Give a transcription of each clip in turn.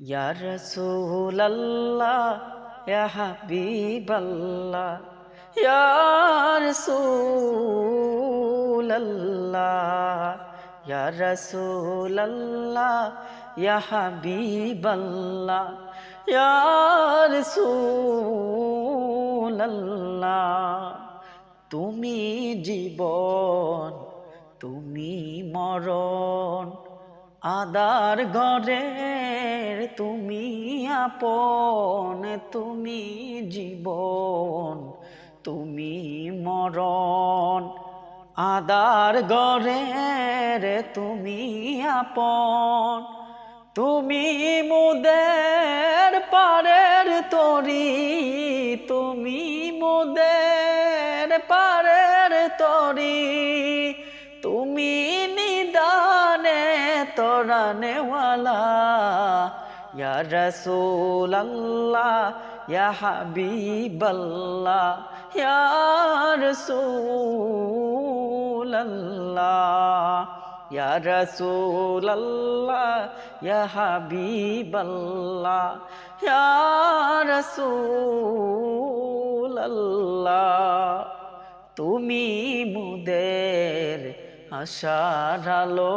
ইয়া রাসূলাল্লাহ, ইয়া হাবিবাল্লাহ, ইয়া রাসূলাল্লাহ ইয়া রাসূলাল্লাহ, ইয়া হাবিবাল্লাহ, ইয়া তুমি জীবন, তুমি মরণ আদার ঘরের তুমি আপন, তুমি জীবন, তুমি মরণ। আদার ঘরের তুমি আপন, তুমি মুদের পারের তরি, তুমি মুদের পারের তরি, তুমি নিদানে তোরানেওয়ালা ইয়া ইয়া হাবিবাল্লাহ, ইয়া রাসূলাল্লাহ ইয়া রাসূলাল্লাহ, ইয়া হাবিবাল্লাহ, ইয়া রাসূলাল্লাহ। তুমি মুদের আশার আলো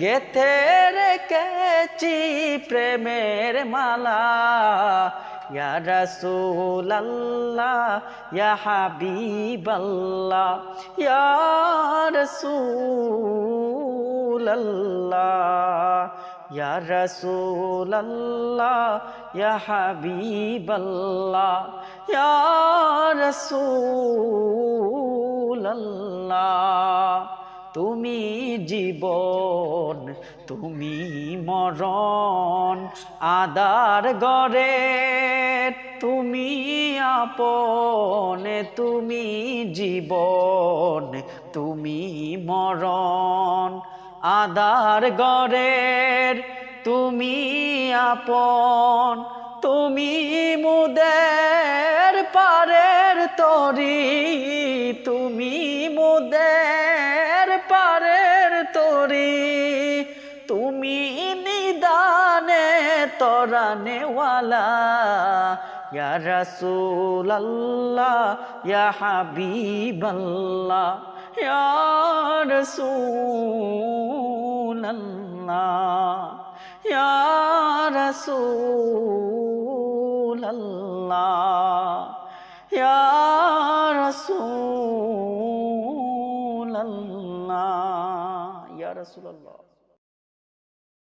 গেথে রেখেছি প্রেমের মালা। ইয়া রাসূলাল্লাহ, ইয়া হাবিবাল্লাহ, ইয়া রাসূলাল্লাহ ইয়া রাসূলাল্লাহ, ইয়া হাবিবাল্লাহ, ইয়া রাসূলাল্লাহ। তুমি জীবন, তুমি মরণ, আদার গড়ে তুমি আপন, তুমি জীবন, তুমি মরণ, আদার গড়ের তুমি আপন, তুমি মুদের পারের তরি, তুমি মুদের নিদানে তরানেওয়ালা ইয়া ইয়া হাবিবাল্লাহ ইয়া ইয়া রাসূলাল্লাহ ইয়া